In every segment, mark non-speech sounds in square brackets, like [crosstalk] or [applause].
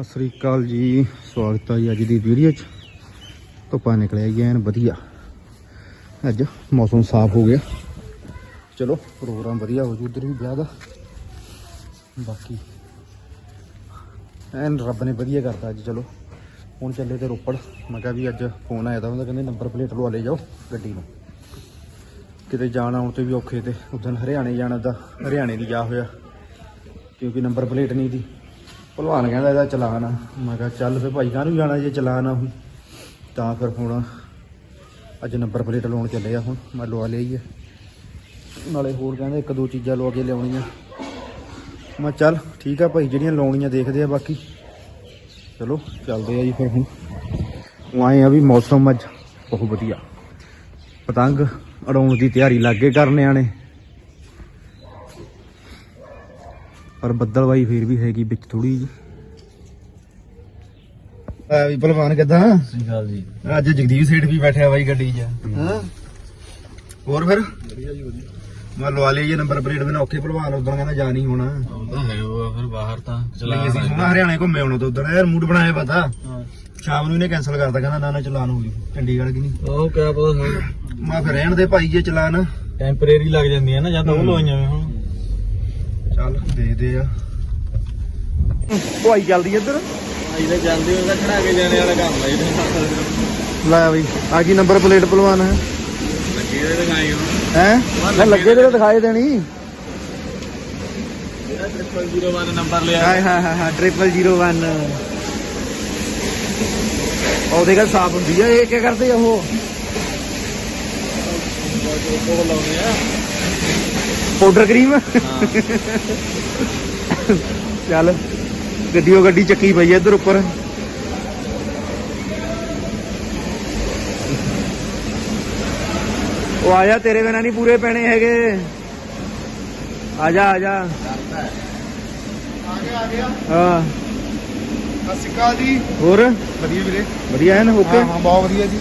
ਸਤਿ ਸ੍ਰੀ ਅਕਾਲ ਜੀ, ਸਵਾਗਤ ਹੈ ਜੀ ਅੱਜ ਦੀ ਵੀਡੀਓ 'ਚ। ਧੁੱਪਾਂ ਨਿਕਲਿਆ ਜੀ, ਐਨ ਵਧੀਆ। ਅੱਜ ਮੌਸਮ ਸਾਫ਼ ਹੋ ਗਿਆ। ਚਲੋ, ਪ੍ਰੋਗਰਾਮ ਵਧੀਆ ਹੋ ਜੂ, ਉਧਰ ਵੀ ਵਿਆਹ ਦਾ। ਬਾਕੀ ਐਨ ਰੱਬ ਨੇ ਵਧੀਆ ਕਰਤਾ ਅੱਜ, ਚਲੋ। ਹੁਣ ਚੱਲੇ ਤੇ ਰੋਪੜ। ਮੈਂ ਕਿਹਾ ਵੀ ਅੱਜ ਫੋਨ ਆਇਆ ਤਾਂ ਉਹਦਾ, ਕਹਿੰਦੇ ਨੰਬਰ ਪਲੇਟ ਲਵਾ ਲੈ ਜਾਓ ਗੱਡੀ ਨੂੰ। ਕਿਤੇ ਜਾਣ ਆਉਣ ਤੇ ਵੀ ਔਖੇ ਤੇ। ਉਦੋਂ ਹਰਿਆਣੇ ਜਾਣਾ ਦਾ ਹਰਿਆਣੇ ਦੀ ਜਾ ਹੋਇਆ, ਕਿਉਂਕਿ ਨੰਬਰ ਪਲੇਟ ਨਹੀਂ ਦੀ। ਭਲਵਾਨ ਕਹਿੰਦਾ ਇਹਦਾ ਚਲਾਨ ਆ। ਮੈਂ ਕਿਹਾ, ਚੱਲ ਫੇ ਭਾਈ, ਕਾਹਨੂੰ ਜਾਣਾ ਜੇ ਚਲਾਨ ਆ ਹੁਣ? ਤਾਂ ਫਿਰ ਹੁਣ ਅੱਜ ਨੰਬਰ ਪਲੇਟ ਲਾਉਣ ਚੱਲੇ ਆ ਹੁਣ। ਮੈਂ ਲਵਾ ਲਈ ਹੈ ਨਾਲੇ ਹੋਰ ਕਹਿੰਦੇ ਇੱਕ ਦੋ ਚੀਜ਼ਾਂ ਲਵਾ ਕੇ ਲਿਆਉਣੀਆਂ। ਮੈਂ ਚੱਲ ਠੀਕ ਆ ਭਾਈ, ਜਿਹੜੀਆਂ ਲਾਉਣੀਆਂ ਦੇਖਦੇ ਆ ਬਾਕੀ। ਚਲੋ, ਚੱਲਦੇ ਆ ਜੀ ਫਿਰ ਹੁਣ। ਉਹ ਆਏ ਆ ਵੀ ਮੌਸਮ ਅੱਜ ਬਹੁਤ ਵਧੀਆ। ਪਤੰਗ ਉਡਾਉਣ ਦੀ ਤਿਆਰੀ ਲੱਗੇ ਕਰਨੇ ਨੇ ਪਰ ਬੱਦਲਵਾਈ ਫੇਰ ਵੀ ਹੈਗੀ ਵਿੱਚ ਥੋੜੀ ਜੀ ਆ ਵੀ ਭਲਵਾਨ ਕਿੱਦਾਂ? ਅਕਾਲ ਜੀ। ਅੱਜ ਜਗਦੀਪ ਸੇਠ ਵੀ ਬੈਠਿਆ ਬਾਈ ਗੱਡੀ 'ਚ। ਹਾਂ। ਹੋਰ ਫਿਰ? ਵਧੀਆ ਜੀ ਵਧੀਆ। ਮੈਂ ਲਵਾ ਲਈ ਇਹ ਨੰਬਰ ਪਲੇਟ ਬਿਨਾ ਔਖੇ ਭਲਵਾਨ ਉਦੋਂ ਕਹਿੰਦਾ ਜਾ ਨਹੀਂ ਹੋਣਾ। ਆਉਂਦਾ ਹੈ ਉਹ ਫਿਰ ਬਾਹਰ ਤਾਂ ਚਲਾ ਅਸੀਂ ਸੋਹਣਾ ਹਰਿਆਣੇ ਘੁੰਮੇ ਆਉਣਾ ਤੋਂ ਉਦੋਂ ਯਾਰ ਮੂਡ ਬਣਾਇਆ ਪਤਾ। ਹਾਂ। ਸ਼ਾਮ ਨੂੰ ਇਹਨੇ ਕੈਨਸਲ ਕਰਤਾ ਕਹਿੰਦਾ ਨਾ ਨਾ ਚਲਾਨ ਹੋ ਜੂ ਚੰਡੀਗੜ੍ਹ ਕੀ ਨਹੀਂ? ਉਹ ਕਿਆ ਪਤਾ ਸਾਨੂੰ ਮੈਂ ਫਿਰ ਰਹਿਣ ਦੇ ਭਾਈ ਜੇ ਚਲਾਨ। ਟੈਂਪਰੇਰੀ ਲੱਗ ਜਾਂਦੀ ਹੈ ਨਾ ਜਾਂ ਤਾਂ ਉਹ ਲਵਾਈਆਂ ਵੇ ਹੁਣ। ਚੱਲ ਦੇਖਦੇ ਆ। ਭਾਈ ਚੱਲਦੀ ਇੱਧਰ? ਆਈ ਤਾਂ ਜਾਂਦੇ ਉਹਦਾ ਖੜਾ ਕੇ ਜਾਣੇ ਵਾਲਾ ਕੰਮ ਹੈ ਇਹਦੇ ਲੈ ਬਈ ਆ ਕੀ ਨੰਬਰ ਪਲੇਟ ਭਲਵਾਨ ਹੈ? ਲੱਗੇ ਦੇ ਦਿਖਾਈ ਹੁਣ। ਹੈ? ਮੈਂ ਲੱਗੇ ਤੇ ਦਿਖਾਈ ਦੇਣੀ। ਇਹਦਾ 0001 ਨੰਬਰ ਲਿਆ। ਹਾਏ ਹਾਏ ਹਾਏ ਟ੍ਰਿਪਲ 01 ਉਹ ਦੇਖਾ ਸਾਫ਼ ਹੁੰਦੀ ਆ ਇਹ ਕੀ ਕਰਦੇ ਆ ਉਹ? ਉਹ ਲਾਉਨੇ ਆ। ਪਾਊਡਰ ਕਰੀਮ ਚੱਲ ਗੱਡੀਓ ਗੱਡੀ ਚੱਕੀ ਪਈ ਇੱਧਰ ਉੱਪਰ। ਉਹ ਆ ਜਾ ਤੇਰੇ ਬਿਨਾ ਨਹੀਂ ਪੂਰੇ ਪੈਣੇ ਹੈਗੇ। ਆ ਜਾ ਆ ਜਾ। ਆਗੇ ਆ ਗਿਆ ਹਾਂ ਅਕਾਲ ਜੀ। ਹੋਰ? ਵਧੀਆ ਵੀਰੇ। ਵਧੀਆ ਹੈ ਨਾ ਓਕੇ ਹਾਂ ਬਹੁਤ ਵਧੀਆ ਜੀ।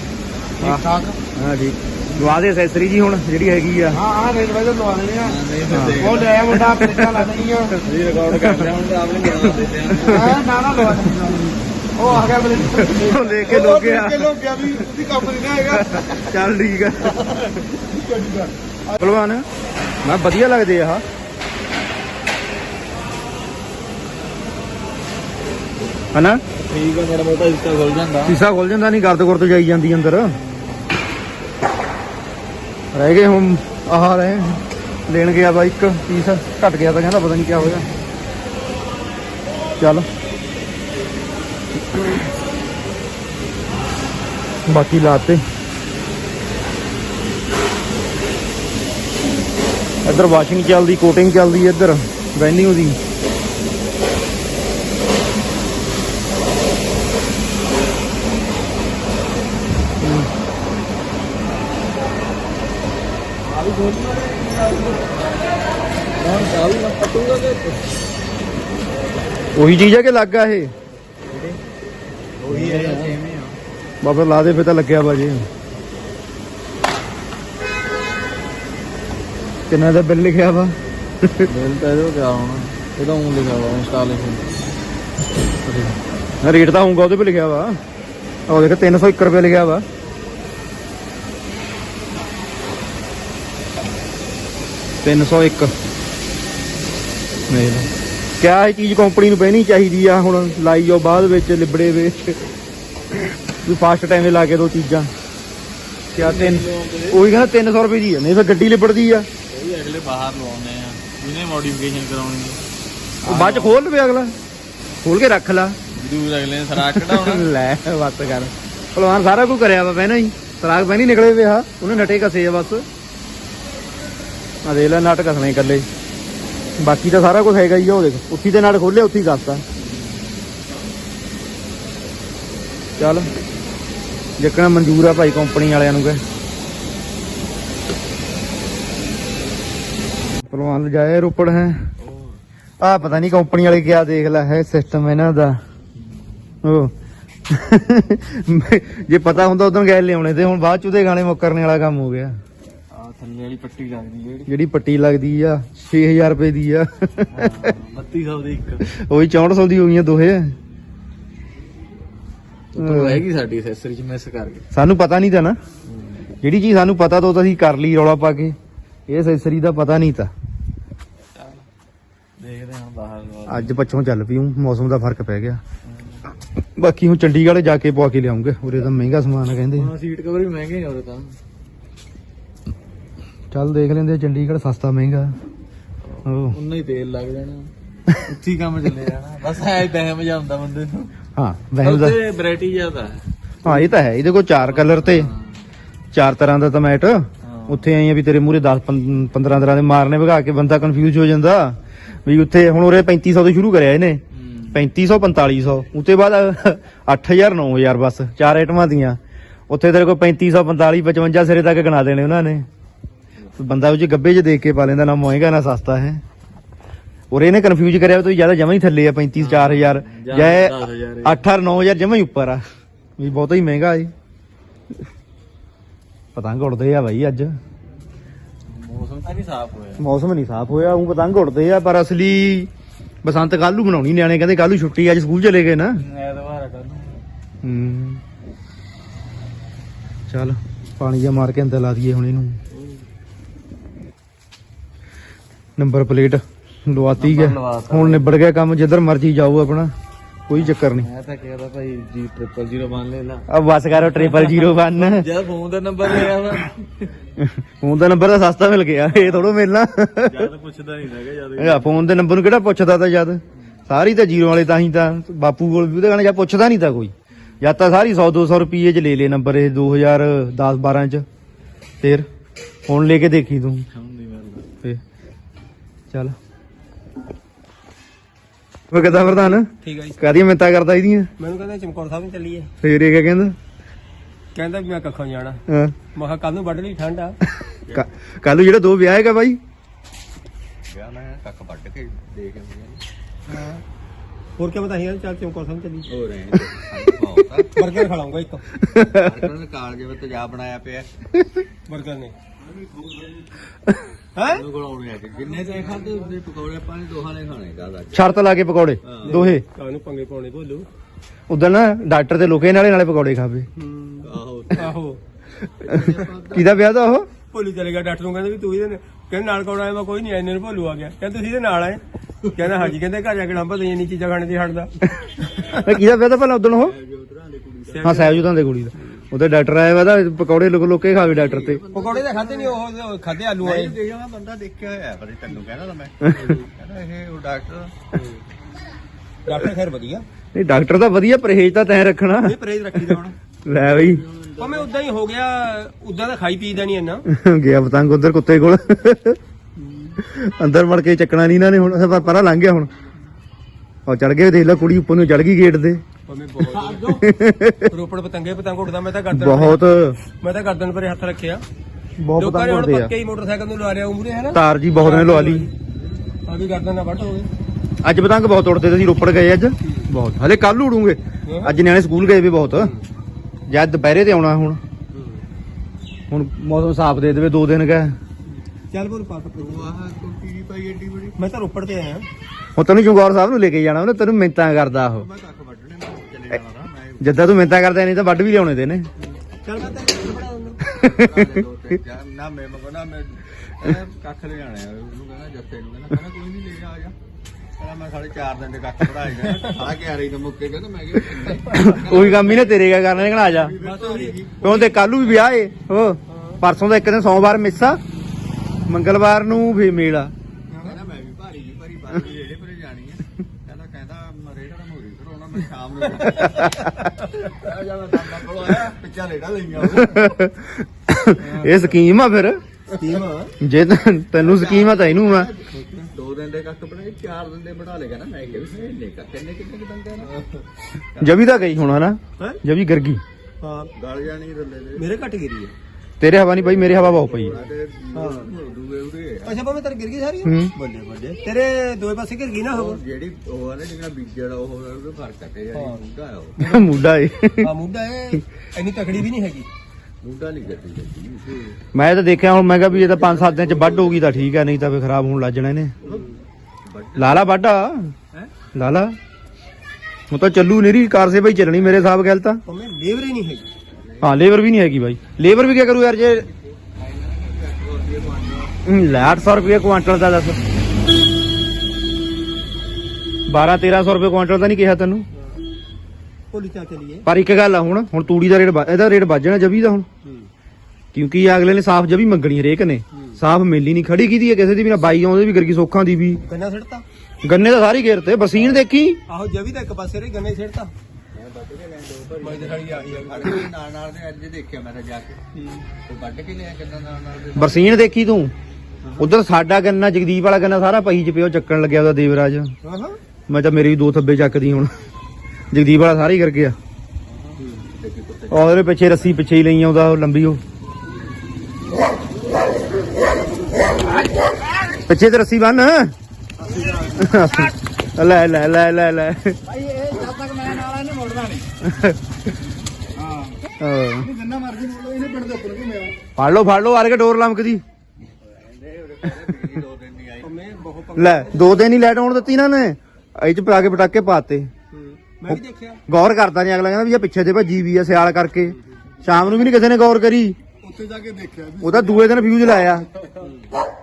ਠੀਕ ਠਾਕ ਹਾਂ ਠੀਕ। ਲਵਾ ਦੇ ਅਸੈਸਰੀ ਜੀ ਹੁਣ ਜਿਹੜੀ ਹੈਗੀ ਆ। ਹਾਂ ਹਾਂ ਰੇਲ ਵਾਲੇ ਲਵਾ ਦੇਣੇ ਆ। ਨਹੀਂ ਹਾਂ। ਫਿਰ ਉਹ ਲੈ ਆਇਆ ਮੁੰਡਾ ਆਪਣੇ ਨਾਲ ਲਾ ਦੇਣੀ ਆ। ਜੀ ਰਿਕਾਰਡ ਕਰ ਲਿਆ ਹੁਣ ਤਾਂ ਆਪ ਨੇ ਬਣਾ ਦਿੱਤੇ ਆ ਹਾਂ ਨਾ ਨਾ ਲਵਾ ਦੇਣੀ। ਉਹ ਆ ਗਿਆ ਬਲੇ ਉਹ ਲੈ ਕੇ ਲੋ ਗਿਆ ਕੇ ਲੋ ਗਿਆ ਵੀ ਉਹਦੀ ਕੰਪਨੀ ਦਾ ਹੈਗਾ। ਚੱਲ ਠੀਕ ਆ। ਭਲਵਾਨ ਮੈਂ ਵਧੀਆ ਲੱਗਦੇ ਆ ਹਨਾ? ਠੀਕ ਆ ਮੇਰਾ ਮੋਟਾ ਇਸਕਾ ਖੁੱਲ ਜਾਂਦਾ। ਸੀਸਾ ਖੁੱਲ ਜਾਂਦਾ ਨਹੀਂ ਗਰਦ ਗੁਰਦ ਜਾਈ ਜਾਂਦੀ ਅੰਦਰ। ਰਹਿ ਗਏ ਹੁਣ, ਆਹ ਰਹੇ। ਲੈਣ ਗਿਆ ਵਾ ਇੱਕ ਪੀਸ ਘਟ ਗਿਆ ਤਾਂ ਕਹਿੰਦਾ ਪਤਾ ਨਹੀਂ ਕੀ ਹੋਇਆ। ਚੱਲ। ਬਾਕੀ ਲਾਤੇ। ਇੱਧਰ ਵਾਸ਼ਿੰਗ ਚੱਲਦੀ ਕੋਟਿੰਗ ਚੱਲਦੀ ਇੱਧਰ ਵੈਨਿਊ ਦੀ। ਹੁਣ ਚਾਵੀ ਨਾ ਪਟੂਗਾ ਕਿ ਉਹੀ ਚੀਜ਼ ਹੈ ਕਿ ਲੱਗਾ ਇਹ? ਉਹੀ ਹੈ ਸੇਮ ਹੀ ਆ। ਬਾਬਾ ਲਾ ਦੇ ਫੇ ਤਾਂ ਲੱਗਿਆ ਬਾਜੀ। ਕਿੰਨਾ ਦਾ ਬਿੱਲ ਲਿਖਿਆ ਵਾ? ਬਿੱਲ ਤਾਂ ਇਹਦਾ ਕਿਆ ਹੋਣਾ। ਇਹਦਾ ਉਹ ਲਿਖਿਆ ਹੋਇਆ ਇੰਸਟਾਲੇਸ਼ਨ ਰੇਟ ਤਾਂ ਹੋਊਗਾ ਉਹਦੇ 'ਤੇ ਲਿਖਿਆ ਵਾ। ਉਹ ਦੇਖ 301 ਰੁਪਏ ਲਿਖਿਆ ਵਾ। ਤਿੰਨ ਸੌ ਇੱਕ। ਵੇਖ ਲਓ। ਕਿਆ ਇਹ ਚੀਜ਼ ਕੰਪਨੀ ਨੂੰ ਬਹਿਣੀ ਚਾਹੀਦੀ ਆ ਹੁਣ ਲਾਈ ਜਾਓ ਬਾਅਦ ਵਿੱਚ ਲਿਬੜੇ ਵੇ ਵੀ ਫਾਸਟ ਟਾਈਮ ਦੇ ਲਾ ਕੇ ਦੋ ਚੀਜ਼ਾਂ। ਕਿਆ ਤਿੰਨ ਉਹੀ ਕਹਿੰਦਾ 300 ਰੁਪਏ ਦੀ ਆ ਨਹੀਂ ਫਿਰ ਗੱਡੀ ਲਿਬੜਦੀ ਆ। ਵੀ ਅਗਲੇ ਬਾਹਰ ਲਵਾਉਂਦੇ ਆ। ਜਿਹਨੇ ਮੋਡੀਫਿਕੇਸ਼ਨ ਕਰਾਉਣੀ ਉਹ ਬਾਅਦ ਚ ਖੋਲ ਲਵੇ ਅਗਲਾ। ਖੋਲ ਕੇ ਰੱਖ ਲਾ। ਦੂਰ ਅਗਲੇ ਨੇ ਸਰਾਕ ਕਢਾਉਣਾ। [laughs] ਲੈ ਬੱਤ ਕਰ। ਭਲਵਾਨ ਸਾਰਾ ਕੁਝ ਕਰਿਆ ਵਾ ਪਹਿਲਾਂ ਹੀ। ਸਰਾਗ ਪਹਿਲਾਂ ਹੀ ਨਿਕਲੇ ਵੇ ਆ ਉਹਨੇ ਨਟੇ ਕਸੇ ਆ ਬਸ। ਆ ਦੇਖ ਲੈ ਨਟ ਕਸਣੇ ਇਕੱਲੇ। ਬਾਕੀ ਤਾਂ ਸਾਰਾ ਕੁਝ ਹੈਗਾ ਹੀ ਆ, ਉਹ ਦੇਖ। ਉੱਥੀ ਦੇ ਨਟ ਖੋਲੇ ਉੱਥੀ ਕਸਤਾ ਚੱਲ। ਜਿੱਕਣਾ ਮਨਜ਼ੂਰ ਆ ਭਾਈ ਕੰਪਨੀ ਵਾਲਿਆਂ ਨੂੰ ਕਹੇ ਭਲਵਾਨ ਲਜਾਏ ਰੋਪੜ ਹੈ। ਆ ਪਤਾ ਨਹੀਂ ਕੰਪਨੀ ਵਾਲੇ ਕਿਆ ਦੇਖ ਲੈ ਹੈ ਸਿਸਟਮ ਇਹਨਾਂ ਦਾ। ਉਹ ਜੇ ਪਤਾ ਹੁੰਦਾ, ਉਦੋਂ ਗੈਲ ਲਿਆਉਣੇ ਤੇ ਹੁਣ ਬਾਅਦ ਚ ਉਹਦੇ ਗਾਣੇ ਮੁੱਕਰਨੇ ਵਾਲਾ ਕੰਮ ਹੋ ਗਿਆ। ਆ ਥੱਲੇ ਵਾਲੀ ਪੱਟੀ ਲੱਗਦੀ ਜਿਹੜੀ। ਜਿਹੜੀ ਪੱਟੀ ਲੱਗਦੀ ਆ 6000 ਰੁਪਏ ਦੀ ਆ। 3200 ਦੀ ਇੱਕ। ਉਹੀ 6400 ਦੀ ਹੋਈਆਂ ਦੋਹੇ। ਉਹ ਹੈਗੀ ਸਾਡੀ ਐਕਸੈਸਰੀ ਚ ਮਿਸ ਕਰ ਗਏ ਸਾਨੂੰ ਪਤਾ ਨਹੀਂ ਤਾਂ ਨਾ। ਜਿਹੜੀ ਚੀਜ਼ ਸਾਨੂੰ ਪਤਾ ਤਾਂ ਉਹ ਤਾਂ ਅਸੀਂ ਕਰ ਲਈ ਰੌਲਾ ਪਾ ਕੇ। ਇਹ ਅਸੈਸਰੀ ਦਾ ਪਤਾ ਨਹੀਂ ਤਾਂ। ਦੇਖਦੇ ਹਾਂ ਬਾਹਰ ਅੱਜ ਪੱਛੋਂ ਚੱਲ ਪਈ ਹੂੰ ਮੌਸਮ ਦਾ ਫ਼ਰਕ ਪੈ ਗਿਆ। ਬਾਕੀ ਹੁਣ ਚੰਡੀਗੜ੍ਹ ਜਾ ਕੇ ਪਵਾ ਕੇ ਲਿਆਉਂਗੇ। ਉਰੇ ਤਾਂ ਮਹਿੰਗਾ ਸਮਾਨ ਆ ਕਹਿੰਦੇ। ਹੁਣ ਸੀਟ ਕਵਰ ਵੀ ਮਹਿੰਗੇ ਨੇ ਉਰੇ ਤਾਂ। ਚੱਲ ਦੇਖ ਲੈਂਦੇ ਚੰਡੀਗੜ੍ਹ ਸਸਤਾ ਮਹਿੰਗਾ। ਉਹ ਉਨਾ ਹੀ ਤੇਲ ਲੱਗ ਜਾਣਾ। ਉੱਥੀ ਕੰਮ ਚੱਲੇ ਜਾਣਾ। ਬਸ ਐ ਬਹਿਮ ਜਾਂਦਾ ਬੰਦੇ ਨੂੰ। ਹਾਂ ਵੈਸੇ ਦਾ ਉੱਥੇ ਵੈਰਾਈਟੀ ਜ਼ਿਆਦਾ ਹੈ। ਹਾਂ ਇਹ ਤਾਂ ਹੈ। ਇਹਦੇ ਕੋਲ ਚਾਰ ਕਲਰ ਤੇ। ਚਾਰ ਤਰ੍ਹਾਂ ਦਾ ਟਮਾਟ ਉੱਥੇ ਆਈ ਆ ਵੀ ਤੇਰੇ ਮੂਰੇ 10 15 ਤਰ੍ਹਾਂ ਦੇ ਮਾਰਨੇ ਭਗਾ ਕੇ ਬੰਦਾ ਕਨਫਿਊਜ਼ ਹੋ ਜਾਂਦਾ। ਵੀ ਉੱਥੇ ਹੁਣ ਉਰੇ 3500 ਤੋਂ ਸ਼ੁਰੂ ਕਰਿਆ ਇਹਨੇ। 3500 4500 ਉਤੇ ਬਾਅਦ 8000 9000 ਬਸ। ਚਾਰ ਆਈਟਮਾਂ ਦੀਆਂ ਉੱਥੇ ਤੇਰੇ ਕੋਲ 3500 45 55 ਸਿਰੇ ਤੱਕ ਗਣਾ ਦੇਣੇ ਉਹਨਾਂ ਨੇ। ਬੰਦਾ ਉਹ ਜੇ ਗੱਬੇ 'ਚ ਦੇਖ ਕੇ ਪਾ ਲੈਂਦਾ ਨਾ ਮਹਿੰਗਾ ਨਾ ਸਸਤਾ ਹੈ। ਔਰ ਇਹਨੇ ਕਨਫਿਊਜ਼ ਕਰਿਆ ਵੀ ਤੁਸੀਂ ਜ਼ਿਆਦਾ ਜਮਾ ਹੀ ਥੱਲੇ ਆ 35 4000 ਜਾਂ ਜਾਂ 10,000 8 ਔਰ 9000 ਜਮਾ ਹੀ ਉੱਪਰ ਆ। ਵੀ ਬਹੁਤਾ ਹੀ ਮਹਿੰਗਾ ਏ। ਪਤੰਗ ਉੜਦੇ ਆ ਬਾਈ ਅੱਜ। ਮੌਸਮ ਤਾਂ ਨਹੀਂ ਸਾਫ਼ ਹੋਇਆ। ਮੌਸਮ ਨਹੀਂ ਸਾਫ਼ ਹੋਇਆ ਉਹ ਪਤੰਗ ਉੜਦੇ ਆ ਪਰ ਅਸਲੀ ਬਸੰਤ ਕੱਲ੍ਹ ਨੂੰ ਬਣਾਉਣੀ ਨਿਆਣੇ ਕਹਿੰਦੇ ਕੱਲ੍ਹ ਨੂੰ ਛੁੱਟੀ ਅੱਜ ਸਕੂਲ ਚਲੇ ਗਏ ਨਾ। ਐਤਵਾਰ ਕੱਲ ਹੂੰ। ਚੱਲ ਪਾਣੀ ਜਿਹਾ ਮਾਰ ਕੇ ਅੰਦਰ ਲਾ ਦਈਏ ਹੁਣ ਇਹਨੂੰ। ਨੰਬਰ ਪਲੇਟ ਲਵਾਤੀ ਲਵਾਤਾ। ਹੁਣ ਨਿਬੜ ਗਿਆ ਕੰਮ ਜਿੱਧਰ ਮਰਜ਼ੀ ਜਾਓ ਆਪਣਾ ਕੋਈ ਚੱਕਰ ਨਹੀਂ। ਮੈਂ ਤਾਂ ਕਿਹਾ ਭਾਈ ਜੀ ਟ੍ਰਿਪਲ ਜ਼ੀਰੋ ਬੰਨ ਲੈ ਲਾ। ਆ ਬਸ ਕਰੋ ਟ੍ਰਿਪਲ 01 ਜਦ ਫੋਨ ਦਾ ਨੰਬਰ ਲਿਆ ਵਾ। ਫੋਨ ਦਾ ਨੰਬਰ ਤਾਂ ਸਸਤਾ ਮਿਲ ਗਿਆ ਇਹ ਥੋੜੋ ਮਿਲਣਾ ਜਦ ਪੁੱਛਦਾ ਨਹੀਂ ਲੱਗਾ ਜਦ ਇਹ ਫੋਨ ਦੇ ਨੰਬਰ ਨੂੰ ਕਿਹੜਾ ਪੁੱਛਦਾ ਤਾਂ ਜਦ? ਸਾਰੀ ਤਾਂ ਜ਼ੀਰੋ ਵਾਲੇ ਤਾਂ ਹੀ ਤਾਂ ਬਾਪੂ ਕੋਲ ਵੀ ਉਹਦੇ ਕਹਣਾ ਜਾਂ ਪੁੱਛਦਾ ਨਹੀਂ ਤਾਂ ਕੋਈ। ਜਦ ਤਾਂ ਸਾਰੀ 100 200 ਰੁਪਏ ਚ ਲੈ ਲੇ ਨੰਬਰ ਇਹ 2010 12 ਚ। ਫੇਰ ਹੁਣ ਲੈ ਕੇ ਦੇਖੀ ਤੂੰ। ਫੇ ਚੱਲ। ਉਹ ਕਹਦਾ ਪ੍ਰਧਾਨ? ਠੀਕ ਹੈ ਜੀ। ਕਾਦੀਆਂ ਮਿੰਤਾ ਕਰਦਾ ਇਹਦੀਆਂ? ਮੈਨੂੰ ਕਹਿੰਦਾ ਚਮਕੌਰ ਸਾਹਿਬ ਨੂੰ ਚੱਲੀਏ। ਫੇਰ ਇਹ ਕਿਆ ਕਹਿੰਦਾ? ਕਹਿੰਦਾ ਵੀ ਮੈਂ ਕੱਖੋਂ ਜਾਣਾ। ਹਾਂ। ਮੈਂ ਕਿਹਾ ਕੱਲ ਨੂੰ ਵੱਢ ਲਈ ਠੰਡ ਆ। ਕੱਲ ਨੂੰ ਜਿਹੜਾ ਦੋ ਵਿਆਹ ਹੈਗਾ ਬਾਈ। ਗਿਆ ਮੈਂ ਕੱਕ ਵੱਢ ਕੇ ਦੇਖ ਆਉਂਦੇ ਹੋਰ ਕੀ ਬਤਾਈਆਂ? ਚੱਲ ਚਮਕੌਰ ਸਾਹਿਬ ਨੂੰ ਚੱਲੀ ਹੋ ਰਹੇ ਬਹੁਤ ਬਰਗਰ ਖਾ ਇੱਕ। ਆ ਕਾਲ ਜਿਵੇਂ ਤੇਜਾਬ ਬਣਾਇਆ ਪਿਆ। ਬਰਗਰ ਨੇ ਉਹਨੂੰ ਖਲਾਉਣੇ ਆ ਜਿੰਨੇ ਤੇ ਖਾਦੇ ਉਹਦੇ ਪਕੌੜੇ ਪਾਣੀ ਦੋਹਾਂ ਨੇ ਖਾਣੇ ਕਾਹਦਾ ਸ਼ਰਤ ਲਾ ਕੇ ਪਕੌੜੇ ਦੋਹੇ? ਕਾਹਨੂੰ ਪੰਗੇ ਪਾਉਣੇ ਭੋਲੂ? ਉਦੋਂ ਨਾ ਡਾਕਟਰ ਤੇ ਲੋਕੇ ਨਾਲੇ ਨਾਲੇ ਪਕੌੜੇ ਖਾਵੇ। ਆਹੋ। ਆਹੋ। ਕਿਹਦਾ ਵਿਆਹ ਦਾ ਉਹ? ਭੋਲੂ ਚਲੇ ਗਿਆ ਡਾਕਟਰ ਨੂੰ ਕਹਿੰਦਾ ਵੀ ਤੂੰ ਇਹਦੇ ਨਾਲ- ਕਹਿੰਦਾ ਨਾਲ ਕੌਣ ਆਇਆ? ਮੈਂ ਕੋਈ ਨਹੀਂ ਆਇਆ ਇਹਨੇ ਨੂੰ ਭੋਲੂ ਆ ਗਿਆ। ਕਹਿੰਦਾ ਤੁਸੀਂ ਇਹਦੇ ਨਾਲ ਆਏ। ਕਹਿੰਦਾ ਹਾਂਜੀ ਕਹਿੰਦੇ ਘਰ ਜਾ ਕੇ ਨੰਬਰ ਨਹੀਂ ਚੀਜ਼ਾਂ ਖਾਣੇ ਦੀ ਹਟਦਾ ਇਹ ਕਿਹਦਾ ਵਿਆਹ ਦਾ ਭਲਾ ਉਦੋਂ ਉਹ? ਹਾਂ ਸਹਿਬਜੋਤਾਂ ਦੇ ਕੁੜੀ ਦਾ। ਉਹਦੇ ਡਾਕਟਰ ਆਇਆ ਵਾ ਤਾਂ ਪਕੌੜੇ ਲੁਕ ਲੁਕੇ ਖਾਵੇ ਡਾਕਟਰ ਤੇ। ਪਕੌੜੇ ਤਾਂ ਖਾਦੇ ਨਹੀਂ ਉਹ ਖਾਦੇ ਆਲੂ ਵਾਲੇ। ਦੇਖਿਆ ਮੈਂ ਬੰਦਾ ਦੇਖਿਆ ਹੋਇਆ ਪਰ ਤੈਨੂੰ ਕਹਿਣਾ ਤਾਂ ਮੈਂ। ਕਹਿੰਦਾ ਇਹ ਉਹ ਡਾਕਟਰ। ਡਾਕਟਰ ਖੈਰ ਵਧੀਆ। ਨਹੀਂ ਡਾਕਟਰ ਤਾਂ ਵਧੀਆ ਪਰਹੇਜ ਤਾਂ ਤੈਂ ਰੱਖਣਾ। ਇਹ ਪਰਹੇਜ਼ ਰੱਖੀ ਦਾ ਹੁਣ। ਲੈ ਬਈ। ਉਹ ਮੈਂ ਉਦਾਂ ਹੀ ਹੋ ਗਿਆ ਉਦਾਂ ਦਾ ਖਾਈ ਪੀਦਾ ਨਹੀਂ ਇੰਨਾ। ਗਿਆ ਪਤੰਗ ਉਧਰ ਕੁੱਤੇ ਕੋਲ। ਅੰਦਰ ਵੜ ਕੇ ਚੱਕਣਾ ਨਹੀਂ ਇਹਨਾਂ ਨੇ ਹੁਣ ਪਰ ਪਰਾਂ ਲੰਘ ਗਿਆ ਹੁਣ। ਉਹ ਚੜ ਗਏ ਦੇਖ ਲੈ ਕੁੜੀ ਉੱਪਰ ਨੂੰ ਚੜ ਗਈ ਗੇਟ ਤੇ। ਉਹ ਮੈਂ ਬਹੁਤ [laughs] ਰੋਪੜ ਪਤੰਗੇ ਪਤੰਗ ਉੱਡਦਾ ਮੈਂ ਤਾਂ ਗਰਦਨ ਬਹੁਤ ਮੈਂ ਤਾਂ ਗਰਦਨ ਪਰੇ ਹੱਥ ਰੱਖਿਆ। ਬਹੁਤ ਲੋਕਾਂ ਨੇ ਪਤੰਗ ਹੁਣ ਉੜਦੇ ਆ। ਪੱਕੇ ਹੀ ਮੋਟਰਸਾਈਕਲ ਨੂੰ ਲਵਾ ਲਿਆ ਉਮਰੇ ਹੈ ਨਾ? ਤਾਰ ਜੀ ਬਹੁਤ ਨੇ ਲਵਾ ਲਈ। ਆ ਵੀ ਗਰਦਨ ਨਾਲ ਵੱਢ ਹੋ ਗਏ ਅੱਜ ਪਤੰਗ ਬਹੁਤ ਉੜਦੇ ਤੇ ਅਸੀਂ ਰੋਪੜ ਗਏ ਅੱਜ। ਬਹੁਤ। ਹਲੇ ਕੱਲ ਉੜੂਗੇ ਅੱਜ ਨਿਆਣੇ ਸਕੂਲ ਗਏ ਵੀ ਬਹੁਤ। ਜਦ ਦੁਪਹਿਰੇ ਤੇ ਆਉਣਾ ਹੁਣ। ਹੁਣ ਮੌਸਮ ਸਾਫ਼ ਦੇ ਦੇਵੇ ਦੋ ਦਿਨ ਗਏ ਚੱਲ ਬੋਲ ਪਾਸ ਉਹ ਆਹ ਕੋਈ ਪਾਈ ਏਡੀ ਬੜੀ? ਮੈਂ ਤਾਂ ਰੋਪੜ ਤੇ ਆਇਆ। ਹੁਣ ਤੈਨੂੰ ਚੰਗੌਰ ਸਾਹਿਬ ਨੂੰ ਲੈ ਕੇ ਜਾਣਾ ਉਹਨੇ ਤੈਨੂੰ ਮਿੰਤਾਂ ਕਰਦਾ ਉਹ। ਮੈਂ ਜਿੱਦਾਂ ਤੂੰ ਮਿੰਤਾਂ ਕਰਦਾ ਨਹੀਂ ਤਾਂ ਵੱਢ ਵੀ ਲਿਆਉਣੇ ਤੇ ਨੇ ਚੱਲ ਮੈਂ ਤੈਨੂੰ ਬਣਾ ਦਿੰਦਾ। ਨਾ ਮੈਂ ਮਗੋ ਨਾ ਮੈਂ ਇਹ ਕੱਖ ਲੈ ਜਾਣਾ ਹੈ ਉਹਨੂੰ ਕਹਿੰਦਾ ਜੱਤੇ ਨੂੰ ਕਹਿੰਦਾ ਕਹਿੰਦਾ ਕੋਈ ਨਹੀਂ ਲੈ ਜਾ ਆ ਜਾ। ਕਹਿੰਦਾ ਮੈਂ ਸਾਢੇ 4 ਦਿਨ ਦੇ ਕੱਖ ਪੜਾਏ ਜਾਣਾ ਸਾਲਾ 11 ਹੀ ਤਾਂ ਮੁੱਕੇ ਕਹਿੰਦਾ ਮੈਂ ਕਿਹਾ ਉਹੀ ਕੰਮ ਹੀ ਨਾ ਤੇਰੇ ਕਾ ਕਰਨੇ ਆ ਜਾ। ਕਿਉਂ ਤੇ ਕੱਲ ਨੂੰ ਵੀ ਵਿਆਹ ਏ। ਉਹ ਪਰਸੋਂ ਦਾ ਇੱਕ ਦਿਨ ਸੋਮਵਾਰ ਮਿੱਸਾ ਮੰਗਲਵਾਰ ਨੂੰ ਵੀ ਮੇਲ। ਆ ਕਹਿੰਦਾ ਮੈਂ ਵੀ ਭਾਰੀ ਜੀ ਭਾਰੀ ਬਾਰੀ ਰੇੜੇ ਪਰੇ ਜਾਣੀ ਹੈ ਕਹਿੰਦਾ ਕਹਿੰਦਾ ਮੈਂ ਰੇੜਾ ਨਾ ਮੋਰੀ ਕਰਾਉਣਾ ਮੈਂ ਸ਼ਾਮ ਨੂੰ। ਆ ਜਾ ਮੈਂ ਕੰਮ ਕੋਲ ਆਇਆ ਪਿੱਛਾ ਰੇੜਾ ਲਈਆਂ ਇਹ ਸਕੀਮ ਆ ਫਿਰ? ਜੇ ਤੈਨੂੰ- ਤੈਨੂੰ ਸਕੀਮ ਆ ਤਾਂ ਇਹਨੂੰ ਆ। ਦੋ ਦਿਨ ਦੇ ਕੱਖ ਬਣਾਏ ਚਾਰ ਦਿਨ ਦੇ ਬਣਾ ਲੇਗਾ ਨਾ ਮੈਂ ਕਿਹਾ ਵੀ ਇੰਨੇ ਕੱਖ ਇੰਨੇ ਕਿੰਨੇ ਕੁ ਬੰਦੇ ਨਾ? ਜਵੀ ਤਾਂ ਗਈ ਹੁਣ ਹਨਾ? ਹੈ? ਜਵੀ ਗਿਰ ਗਈ। ਹਾਂ। ਗਲ ਜਾਣੀ ਰੱਲੇ ਦੇ। ਮੇਰੇ ਘੱਟ ਗਿਰੀ ਹੈ ਤੇਰੇ ਹਵਾ ਨਹੀਂ ਬਾਈ ਮੇਰੇ ਹਵਾ ਬਹੁਤ ਪਈ। ਆ। ਤੇ ਦੂਏ ਉਹਦੇ ਅੱਛਾ ਭਾਵੇਂ ਤੇਰੇ ਗਿਰ ਗਈ ਸਾਰੀ। ਹੂੰ। ਬੱਲੇ ਬੱਲੇ। ਤੇਰੇ ਦੋਵੇਂ ਪਾਸੇ ਗਿਰ ਗਈ ਨਾ ਉਹ। ਉਹ ਜਿਹੜੀ ਉਹ ਆ ਨਾ ਜਿਹੜਾ ਬੀਜੜ ਉਹ ਉਹਦੇ ਫ਼ਰਕ ਹੈ। ਯਾਰ ਮੁੰਡਾ ਆ ਉਹ। [laughs] ਮੁੰਡਾ ਏ। ਆ ਮੁੰਡਾ ਇਹ ਇੰਨੀ ਤਕੜੀ ਵੀ ਨਹੀਂ ਹੈਗੀ। ਮੁੰਡਾ ਨਹੀਂ ਗੱਡੀ ਗੱਡੀ ਮੈਂ ਤਾਂ ਦੇਖਿਆ ਹੁਣ ਮੈਂ ਕਿਹਾ ਵੀ ਇਹ ਤਾਂ 5-7 ਦਿਨ ਚ ਵੱਢ ਹੋਗੀ ਤਾਂ ਠੀਕ ਆ ਨਹੀਂ ਤਾਂ ਫੇ ਖਰਾਬ ਹੋਣ ਲੱਗ ਜਾਣਾ ਇਹਨੇ। ਲਾਲਾ ਵੱਢਾ? ਹੈ? ਲਾਲਾ? ਹੁਣ ਤਾਂ ਚੱਲੂ ਨੀਰੀ ਕਾਰ ਸੇ ਭਾਈ ਚੱਲਣੀ ਮੇਰੇ ਹਿਸਾਬ ਗੱਲ ਤਾਂ। ਲੇਬਰ ਹੀ ਨਹੀਂ ਹੈਗੀ। ਹਾਂ ਲੇਬਰ ਵੀ ਨਹੀਂ ਹੈਗੀ ਬਾਈ। ਲੇਬਰ ਵੀ ਕੀ ਕਰੂ ਯਾਰ ਜੇ ਲੈ 800 ਰੁਪਏ ਕੁਆਂਟਲ ਦਾ ਦੱਸ। 12 1300 ਰੁਪਏ ਕੁਆਂਟਲ ਦਾ ਨਹੀਂ ਕਿਹਾ ਤੈਨੂੰ? ਭੋਲੀ ਚਾ ਚਲੀਏ ਪਰ ਇੱਕ ਗੱਲ ਆ ਹੁਣ ਹੁਣ ਤੂੜੀ ਦਾ ਰੇਟ ਇਹਦਾ ਰੇਟ ਵੱਜਣਾ ਜਵੀ ਦਾ ਹੁਣ। ਕਿਉਂਕਿ ਅਗਲੇ ਨੇ ਸਾਫ਼ ਜਵੀ ਮੰਗਣੀ ਹਰੇਕ ਨੇ। ਸਾਫ਼ ਮਿਲੀ ਨਹੀਂ ਖੜੀ ਕੀਤੀ ਹੈ ਕਿਸੇ ਦੀ ਵੀ ਨਾ ਬਾਈ ਆਉਂਦੇ ਵੀ ਗਰਗੀ ਸੋਖਾਂ ਦੀ ਵੀ। ਗੰਨਾ ਸਿੱਟਤਾ। ਗੰਨੇ ਤਾਂ ਸਾਰੀ ਘੇਰ ਤੇ ਬਸੀਨ ਦੇਖੀ। ਆਹੋ ਜਵੀ ਤਾਂ ਇੱਕ ਪਾਸੇ ਰੇ ਗੰਨੇ ਸਿੱਟਤਾ। ਮੈਂ ਇਧਰ ਵਾਲੀ ਆ ਗਈ ਆ ਸਾਡੇ ਵੀ ਨਾਲ ਨਾਲ ਦੇ ਅੱਜ ਦੇਖਿਆ ਮੈਂ ਤਾਂ ਜਾ ਕੇ ਉਹ ਵੱਢ ਕੇ ਲਿਆ ਕਿੰਨਾ ਨਾਲ ਨਾਲ ਦੇ ਬਰਸੀਨ ਦੇਖੀ ਤੂੰ? ਉਧਰ ਸਾਡਾ ਗੰਨਾ ਜਗਦੀਪ ਵਾਲਾ ਗੰਨਾ ਸਾਰਾ ਪਹੀ ਚ ਪਿਓ ਚੱਕਣ ਲੱਗਿਆ ਉਹਦਾ ਦੇਵਰਾਜ। ਮੈਂ ਤਾਂ ਮੇਰੇ ਦੋ ਥੱਬੇ ਚੱਕਦੀ ਹੁਣ। ਜਗਦੀਪ ਵਾਲਾ ਸਾਰਾ ਕਰ ਗਿਆ। ਔਰ ਉਹਦੇ ਪਿੱਛੇ ਰੱਸੀ ਪਿੱਛੇ ਹੀ ਲਈ ਆਉਂਦਾ ਲੰਬੀ ਉਹ। ਪਿੱਛੇ ਤੇ ਰੱਸੀ ਬੰਨ। ਲੈ ਲੈ ਲੈ ਲੈ ਲੈ ਭਾਈ ਇਹ ਜਦ ਤੱਕ ਮੈਂ ਨਾਲ ਇਹਨੇ ਮੁੜਨਾ ਨਹੀਂ ਹਾਂ। ਜਿੰਨਾ ਮਰਜ਼ੀ ਮੋੜੋ ਇਹਨੇ ਪਿੰਡ ਦੇ ਉੱਪਰ ਘੁੰਮਿਆ ਫੜ ਲਓ ਫੜ ਲਓ ਆਰ ਕੇ ਡੋਰ ਲਮਕਦੀ ਲੈ ਦੋ ਦਿਨ ਹੀ ਲਾਈਟ ਆਉਣ ਦਿੱਤੀ ਇਹਨਾਂ। ਨੇ ਇਹ ਚ ਪਾ ਕੇ ਪਟਾਕੇ ਪਾਤੇ। ਮੈਂ ਵੀ ਦੇਖਿਆ। ਗੌਰ ਕਰਦਾ ਨਹੀਂ ਅਗਲਾ ਕਹਿੰਦਾ ਵੀ ਇਹ ਪਿੱਛੇ ਤੇ ਭੱਜੀ ਵੀ ਆ ਸਿਆਲ ਕਰਕੇ। ਸ਼ਾਮ ਨੂੰ ਵੀ ਨਹੀਂ ਕਿਸੇ ਨੇ ਗੌਰ ਕਰੀ। ਉੱਥੇ ਜਾ ਕੇ ਦੇਖਿਆ ਉਹਦਾ ਦੂਏ ਦਿਨ ਫਿਊਜ਼ ਲਾਇਆ।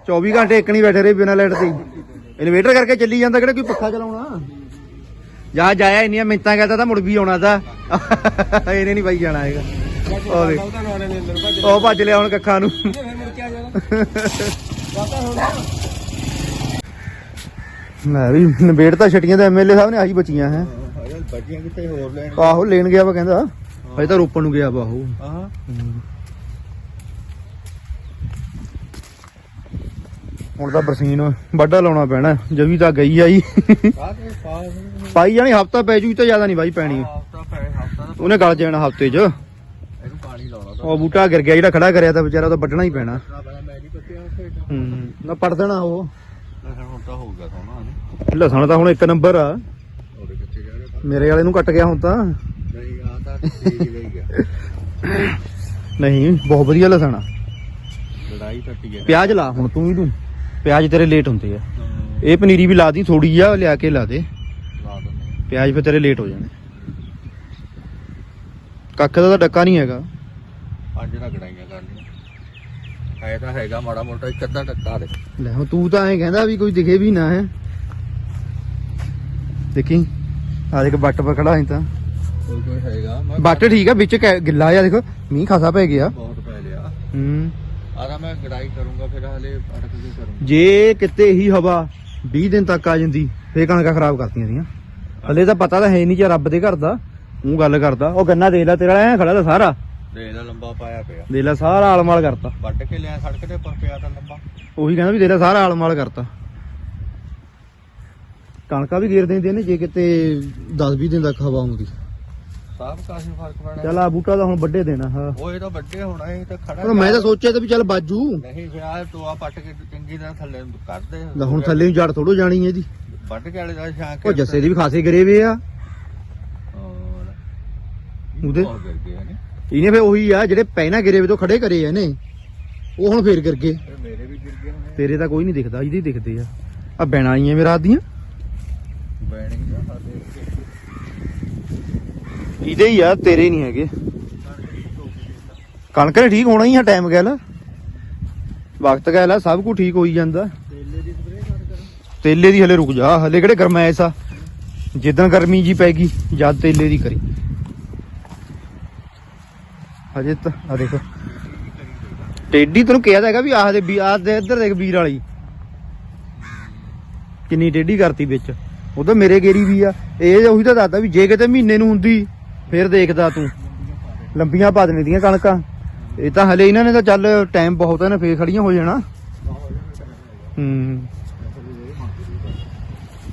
24 ਘੰਟੇ ਇੱਕ ਨਹੀਂ ਬੈਠੇ ਰਹੇ ਬਿਨਾਂ ਲਾਈਟ ਤੇ ਇਨਵੇਟਰ ਕਰਕੇ ਚੱਲੀ ਜਾਂਦਾ ਕਿਹੜਾ ਕੋਈ ਪੱਖਾ ਚਲਾਉਣਾ? ਜਾ ਜਾਇਆ ਇੰਨੀਆਂ ਮਿੰਤਾਂ ਕਰਦਾ ਤਾਂ ਮੁੜ ਵੀ ਆਉਣਾ ਤਾਂ। ਇਹਨੇ ਨਹੀਂ ਬਾਈ ਜਾਣਾ ਹੈਗਾ। ਉਹ ਦੇਖ। ਉਹ ਭੱਜ ਲਿਆ ਹੁਣ ਕੱਖਾਂ ਨੂੰ। ਮੈਂ ਵੀ ਨਿਬੇੜ ਤਾਂ ਛਟੀਆਂ ਤਾਂ ਐਮਐਲਏ ਸਾਹਿਬ ਨੇ ਆਹੀ ਬਚੀਆਂ ਹੈ। ਬੱਜੀਆਂ ਕਿਤੇ ਹੋਰ ਲੈਣ। ਆਹੋ ਲੈਣ ਗਿਆ ਵਾ ਕਹਿੰਦਾ। ਅਜੇ ਤਾਂ ਰੋਪਣ ਨੂੰ ਗਿਆ ਵਾ ਉਹ। ਆਹ। ਹੁਣ ਤਾਂ ਬਰਸੀਨ ਵੱਡਾ ਲਾਉਣਾ ਪੈਣਾ ਜਵੀ ਤਾਂ ਗਈ ਆਈ। ਪਾਈ ਜਾਣੀ ਹਫਤਾ ਪੈ ਜੂ ਤਾਂ ਜ਼ਿਆਦਾ ਨਹੀਂ ਬਾਈ ਪੈਣੀ। ਉਹਨੇ ਗਲ ਜਾਣਾ ਹਫ਼ਤੇ 'ਚ। ਉਹ ਬੂਟਾ ਗਿਰ ਗਿਆ ਜਿਹੜਾ ਖੜਾ ਕਰਿਆ ਤਾਂ ਵਿਚਾਰਾ ਤਾਂ ਵੱਢਣਾ ਹੀ ਪੈਣਾ। ਹੂੰ ਨਾ ਪੜ ਦੇਣਾ ਉਹ। ਹੁਣ ਤਾਂ ਹੋਊਗਾ ਸੋਣਾ ਨੇ। ਲਸਣ ਤਾਂ ਹੁਣ ਇੱਕ ਨੰਬਰ ਆ। ਮੇਰੇ ਵਾਲੇ ਨੂੰ ਕੱਟ ਗਿਆ ਹੁਣ ਤਾਂ। ਨਹੀਂ ਆ ਤਾਂ ਠੀਕ ਲਈ ਗਿਆ ਨਹੀਂ ਬਹੁਤ ਵਧੀਆ ਲਸਣ ਲੜਾਈ ਟੱਟੀ ਹੈ ਪਿਆਜ਼ ਲਾ ਹੁਣ ਤੂੰ ਵੀ ਤੂੰ ਪਿਆਜ਼ ਤੇਰੇ ਲੇਟ ਹੁੰਦੇ ਆ ਇਹ ਪਨੀਰੀ ਵੀ ਲਾ ਦੀ ਥੋੜੀ ਆ ਲਿਆ ਕੇ ਲਾ ਦੇ ਲਾ ਦਿੰਦੇ ਪਿਆਜ਼ ਫਿਰ ਤੇਰੇ ਲੇਟ ਹੋ ਜਾਣੇ ਕੱਖ ਦਾ ਤਾਂ ਡੱਕਾ ਨਹੀਂ ਹੈਗਾ ਪੰਜ ਨਾ ਗੜਾਈਆਂ ਕਰਨੀਆਂ ਹੈ ਤਾਂ ਹੈਗਾ ਮਾੜਾ ਮੋਟਾ ਇੱਕ ਅੱਧਾ ਟੱਕਾ ਦੇ ਲੈ ਹੁਣ ਤੂੰ ਤਾਂ ਐਂ ਕਹਿੰਦਾ ਵੀ ਕੋਈ ਦਿਖੇ ਵੀ ਨਾ ਹੈ ਦੇਖੀ ਆ ਦੇਖ ਬੱਟ ਪਕੜਾ ਹੈ ਤਾਂ ਕੋਈ ਕੋਈ ਹੈਗਾ ਮੈਂ ਬੱਟ ਠੀਕ ਆ ਵਿੱਚ ਕੈ- ਗਿੱਲਾ ਆ ਦੇਖੋ ਮੀਂਹ ਖਾਸਾ ਪੈ ਗਿਆ ਬਹੁਤ ਪੈ ਲਿਆ ਹੂੰ ਆਦਾ ਮੈਂ ਗੜਾਈ ਕਰੂੰਗਾ ਫਿਰ ਹਲੇ ਅਟਕ ਕੇ ਕਰੂੰਗਾ। ਜੇ ਕਿਤੇ ਹੀ ਹਵਾ 20 ਦਿਨ ਤੱਕ ਆ ਜਾਂਦੀ ਫੇਰ ਕਣਕਾਂ ਖਰਾਬ ਕਰਤੀਆਂ ਦੀਆਂ। ਹਲੇ ਤਾਂ ਪਤਾ ਤਾਂ ਹੈ ਨਹੀਂ ਕਿ ਰੱਬ ਦੇ ਘਰ ਦਾ ਉਹ ਗੱਲ ਕਰਦਾ ਉਹ ਗੰਨਾ ਦੇਖ ਲੈ ਤੇਰਾ ਐ ਖੜਾ ਤਾਂ ਸਾਰਾ। ਦੇ ਲੈ ਲੰਬਾ ਪਾਇਆ ਪਿਆ। ਦੇਖ ਲੈ ਸਾਰਾ ਆਲਮਾਲ ਕਰਤਾ। ਵੱਢ ਕੇ ਲਿਆ ਸੜਕ ਦੇ ਉੱਪਰ ਪਿਆ ਤਾਂ ਲੰਬਾ। ਉਹੀ ਕਹਿੰਦਾ ਵੀ ਦੇਖ ਲੈ ਸਾਰਾ ਆਲਮਾਲ ਕਰਤਾ। ਕਣਕਾਂ ਵੀ ਗੇਰ ਦਿੰਦੀਆਂ ਨੇ ਜੇ ਕਿਤੇ 10-20 ਦਿਨ ਤੱਕ ਹਵਾ ਆਉਂਦੀ। ਸਾਫ਼ ਕਾਫੀ ਫ਼ਰਕ ਪੈਣਾ। ਚੱਲ ਆ ਬੂਟਾ ਤਾਂ ਹੁਣ ਵੱਡੇ ਦੇਣਾ ਹਾਂ। ਉਹ ਇਹ ਤਾਂ ਵੱਡੇ ਹੋਣਾ ਇਹ ਤਾਂ ਖੜਾ ਪਰ ਮੈਂ ਤਾਂ ਸੋਚਿਆ ਤਾਂ ਵੀ ਚੱਲ ਬਾਜੂ। ਨਹੀਂ ਫਿਰ ਆ ਟੋਆ ਪੱਟ ਕੇ ਚੰਗੀ ਤਰ੍ਹਾਂ ਥੱਲੇ ਨੂੰ ਕਰ ਦੇ ਲੈ ਹੁਣ ਥੱਲੇ ਨੂੰ ਜੜ ਥੋੜੋ ਜਾਣੀ ਹੈ ਇਹਦੀ। ਵੱਢ ਕੇ ਵਾਲੇ ਦਾ ਛਾਂ ਉਹ ਜੱਸੇ ਦੀ ਵੀ ਖਾਸੇ ਗਰੇ ਵੇ ਆ। ਉਹਦੇ- ਬਹੁਤ ਗਿਰ ਗਏ ਨੇ ਇਹਨੇ ਫੇ ਉਹੀ ਆ ਜਿਹੜੇ ਪਹਿਲਾਂ ਗਿਰੇ ਵੇ ਤੋਂ ਖੜੇ ਕਰੇ ਆ ਇਹਨੇ। ਉਹ ਹੁਣ ਫੇਰ ਗਿਰ ਗਏ ਇਹ ਮੇਰੇ ਵੀ ਗਿਰ ਗਏ ਹੋਣੇ ਤੇਰੇ ਤਾਂ ਕੋਈ ਨਹੀਂ ਦਿਖਦਾ ਇਹਦੇ ਦਿਖਦੇ ਆ। ਆ ਬੈਣਾ ਹੀ ਆ ਮੇਰਾ ਆਦੀਆਂ ਬੈਣੀ ਦਾ ਸਾਡੇ। ਇਹਦੇ ਹੀ ਆ, ਤੇਰੇ ਨਹੀਂ ਹੈਗੇ। ਕਣਕ ਨੇ ਠੀਕ ਹੋਣਾ ਹੀ ਆ ਟਾਈਮ ਗੱਲ ਵਕਤ ਗੱਲ ਆ ਸਭ ਕੁਝ ਠੀਕ ਹੋਈ ਜਾਂਦਾ। ਤੇਲੇ ਦੀ ਤੇਲੇ ਦੀ ਹਲੇ ਰੁਕ ਜਾ, ਹਲੇ ਕਿਹੜੇ ਗਰਮੈਸ ਆ? ਜਿੱਦਾਂ ਗਰਮੀ ਜੀ ਪੈ ਗਈ, ਜਦ ਤੇਲੇ ਦੀ ਕਰੀ। ਹਜੇ ਤਾਂ ਆ ਦੇਖੋ। ਟੇਡੀ ਤੈਨੂੰ ਕਿਹਾ ਤਾਂ ਹੈਗਾ ਵੀ ਆਹ ਦੇ ਵੀ, ਆਹ ਦੇ ਇੱਧਰ ਦੇਖ ਵੀਰ ਵਾਲੀ। ਕਿੰਨੀ ਟੇਡੀ ਕਰਤੀ ਵਿੱਚ। ਉਧਰ ਮੇਰੇ ਗੇਰੀ ਵੀ ਆ। ਇਹ ਉਹੀ ਤਾਂ ਦੱਸਦਾ ਵੀ ਜੇ ਕਿਤੇ ਮਹੀਨੇ ਨੂੰ ਹੁੰਦੀ ਫਿਰ ਦੇਖਦਾ ਤੂੰ। ਲੰਬੀਆਂ ਪਾ ਦੇਣੀ ਦੀਆਂ ਕਣਕਾਂ। ਇਹ ਤਾਂ ਹਲੇ ਇਹਨਾਂ ਨੇ ਤਾਂ ਚੱਲ ਟਾਈਮ ਬਹੁਤ ਹੈ ਨਾ, ਫੇਰ ਖੜੀਆਂ ਹੋ ਜਾਣਾ। ਹੂੰ।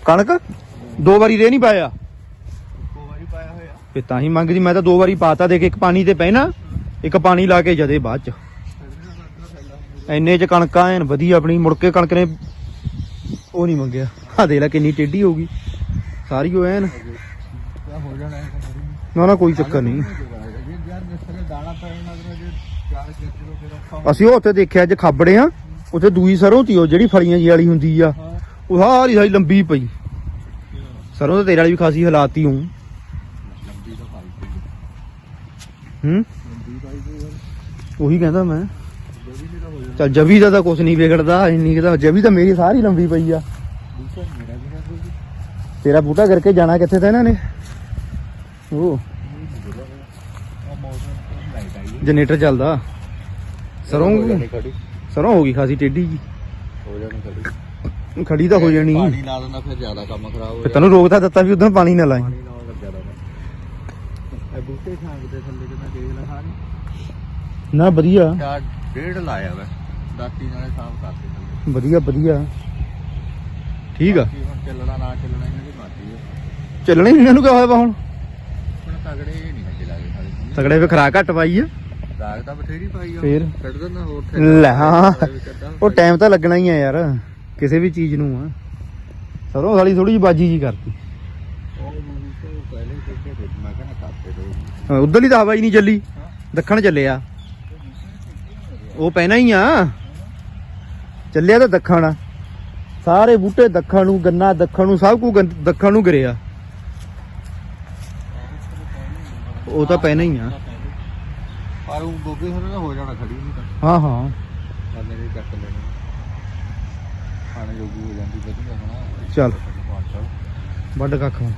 ਕਣਕ? ਦੋ ਵਾਰੀ ਰੇ ਨਹੀਂ ਪਾਇਆ? ਇੱਕੋ ਤਾਂ ਹੀ ਮੰਗਦੀ ਮੈਂ ਤਾਂ ਦੋ ਵਾਰੀ ਪਾਤਾ, ਦੇਖ ਇੱਕ ਪਾਣੀ ਤੇ ਪੈਣਾ, ਇੱਕ ਪਾਣੀ ਲਾ ਕੇ ਜਦੇ ਬਾਅਦ ਚ। ਐਨੇ ਚ ਕਣਕਾਂ ਐਨ ਵਧੀਆ ਆਪਣੀ, ਮੁੜ ਕੇ ਕਣਕ ਨੇ ਉਹ ਨਹੀਂ ਮੰਗਿਆ। ਆ ਦੇਖ ਲੈ ਕਿੰਨੀ ਟੇਢੀ ਹੋ ਗਈ। ਸਾਰੀ ਉਹ ਐਨ ਨਾ ਨਾ, ਕੋਈ ਚੱਕਰ ਨਹੀਂ। ਅਸੀਂ ਉਹ ਉੱਥੇ ਦੇਖਿਆ ਜੇ ਖਾਬੜੇ ਆ। ਉੱਥੇ ਦੂਈ ਸਰੋਂ ਤੀ, ਉਹ ਜਿਹੜੀ ਫਲੀਆਂ ਜੀ ਵਾਲੀ ਹੁੰਦੀ ਆ। ਉਹ ਸਾਰੀ ਸਾਰੀ ਲੰਬੀ ਪਈ। ਸਰੋਂ ਤੇ ਤੇਰੇ ਵਾਲੀ ਵੀ ਖਾਸੀ ਹਾਲਾਤੀ ਹੂੰ ਉਹੀ ਕਹਿੰਦਾ ਮੈਂ। ਚਲ ਜਵੀ ਦਾ ਤਾਂ ਕੁਛ ਨਹੀਂ ਵਿਗੜਦਾ, ਇੰਨੀ ਦਾ ਜਵੀ ਤਾਂ ਮੇਰੀ ਸਾਰੀ ਲੰਬੀ ਪਈ ਆ। ਤੇਰਾ ਬੂਟਾ ਕਰਕੇ ਜਾਣਾ ਕਿੱਥੇ ਤਾਂ ਇਹਨਾਂ ਨੇ? ਉਹ। ਜਨਰੇਟਰ ਚੱਲਦਾ। ਸਰੋਂ ਸਰੋਂ ਹੋ ਗਈ ਖਾਸੀ ਟੇਢੀ ਜੀ। ਹੋ ਜਾਣੀ ਖੜੀ। ਖੜੀ ਤਾਂ ਹੋ ਜਾਣੀ। ਪਾਣੀ ਲਾ ਦਿੰਦਾ ਫਿਰ ਜ਼ਿਆਦਾ ਕੰਮ ਖਰਾਬ ਹੋ ਤੈਨੂੰ ਰੋਕ ਤਾਂ ਦਿੱਤਾ ਵੀ ਉਦੋਂ ਪਾਣੀ ਨਾ ਲਾਈ ਬੂਟੇ ਖਾਂਗ ਦੇ ਥੱਲੇ ਦੇਖ ਲਾ ਨਾ ਵਧੀਆ। ਚਾਰ ਡੇਢ ਲਾਇਆ ਵਾ। ਦਾਤੀ ਨਾਲੇ ਸਾਫ਼ ਥੱਲੇ। ਵਧੀਆ ਵਧੀਆ। ਠੀਕ ਆ। ਚੱਲਣਾ ਨਾ ਚੱਲਣਾ ਇਹਨਾਂ ਦੀ ਮਰਜ਼ੀ ਹੈ ਚੱਲਣੇ ਇਹਨਾਂ ਨੂੰ ਕਿਆ ਹੋਇਆ ਵਾ ਹੁਣ ਹੁਣ। ਤਗੜੇ ਨਹੀਂ ਹੱਜ ਲਾਗੇ ਸਾਰੇ ਤਗੜੇ ਵੀ ਖਰਾ ਘੱਟ ਪਾਈ ਆ। ਦਾਗ ਤਾਂ ਬਥੇਰੀ ਪਾਈ ਆ। ਫੇਰ? ਕੱਢ ਦਿੰਦਾ ਹੋਰ ਲੈ ਹਾਂ। ਉਹ ਟਾਈਮ ਤਾਂ ਲੱਗਣਾ ਹੀ ਆ ਯਾਰ ਕਿਸੇ ਵੀ ਚੀਜ਼ ਨੂੰ ਆ। ਸਰੋਂ ਸਾਲੀ ਥੋੜੀ ਜਿਹੀ ਬਾਜੀ ਜੀ ਕਰਤੀ। ਉਧਰਲੀ ਤਾਂ ਹਵਾ ਹੀ ਨਹੀਂ ਚੱਲੀ। ਦੱਖਣ ਚੱਲਿਆ ਉਹ ਪੈਣਾ ਹੀ ਆ। ਚੱਲਿਆ ਤਾਂ ਦੱਖਣ ਸਾਰੇ ਬੂਟੇ ਦੱਖਣ ਨੂੰ ਗੰਨਾ ਦੱਖਣ ਨੂੰ ਸਭ ਕੁਝ ਦੱਖਣ ਨੂੰ ਗਿਰਿਆ ਉਹ ਤਾਂ ਪੈਣਾ ਹੀ ਆ। ਪਰ ਉਹ ਗੋਗੇ ਹੁਣ ਨਾ ਹੋ ਜਾਣਾ ਖੜੀ ਨਹੀਂ ਤਾਂ। ਹਾਂ ਹਾਂ। ਬੰਦੇ ਨੇ ਚੱਕ ਲੈਣੀ ਖਾਣੇ ਜੋਗੀ ਹੋ ਜਾਂਦੀ ਵਧੀਆ ਹਨਾ ਚੱਲ। ਵੱਡ ਕੱਖ ਹੁਣ